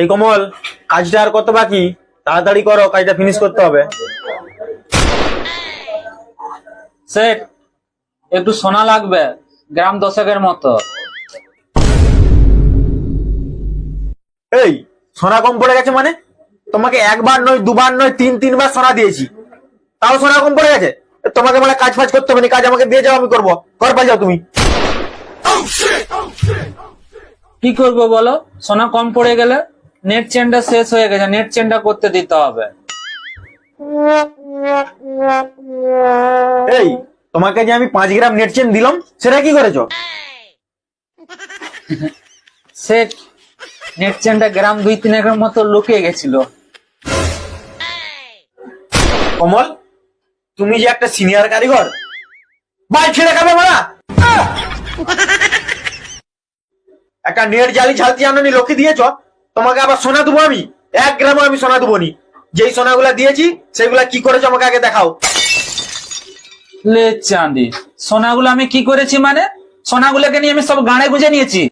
এই কমল কাজটা আর কত বাকি? তাড়াতাড়ি করো কাজটা ফিনিশ করতে হবে। সেট একটু সোনা লাগবে গ্রাম দশকের মতো। এই সোনা কম পড়ে গেছে মানে? তোমাকে একবার নয় দুবার নয় তিন তিনবার সোনা দিয়েছি। তাও সোনা কম পড়ে গেছে? তোমাকে মানে কাজ ফাজ করতে হবে না কাজ আমাকে দিয়ে যাও আমি করব। ঘর পাই যাও তুমি। কি করব বলো? সোনা কম পড়ে গেলে? নেট চেনটা শেষ হয়ে গেছে নেট চেনটা করতে দিতে হবে। এই তোমাকে যে আমি পাঁচ গ্রাম নেট চেন দিলাম সেটা কি করেছ? সেট নেট চেনটা গ্রাম দুই তিনেকের মতো লুকিয়ে গেছিল। কমল তুমি যে একটা সিনিয়র কারিগর বাই ছেড়ে খাবে মারা! একটা নেট জালি ছালতি আনি লোকে দিয়েছ তোমাকে আবার সোনা দেবো আমি? এক গ্রামও আমি সোনা দেবো নি। যেই সোনাগুলা দিয়েছি সেগুলা কি করেছ আমাকে আগে দেখাও। লে চাঁদি। সোনাগুলো আমি কি করেছি মানে? সোনাগুলোকে নিয়ে আমি সব গাড়ে গুঁজে নিয়েছি।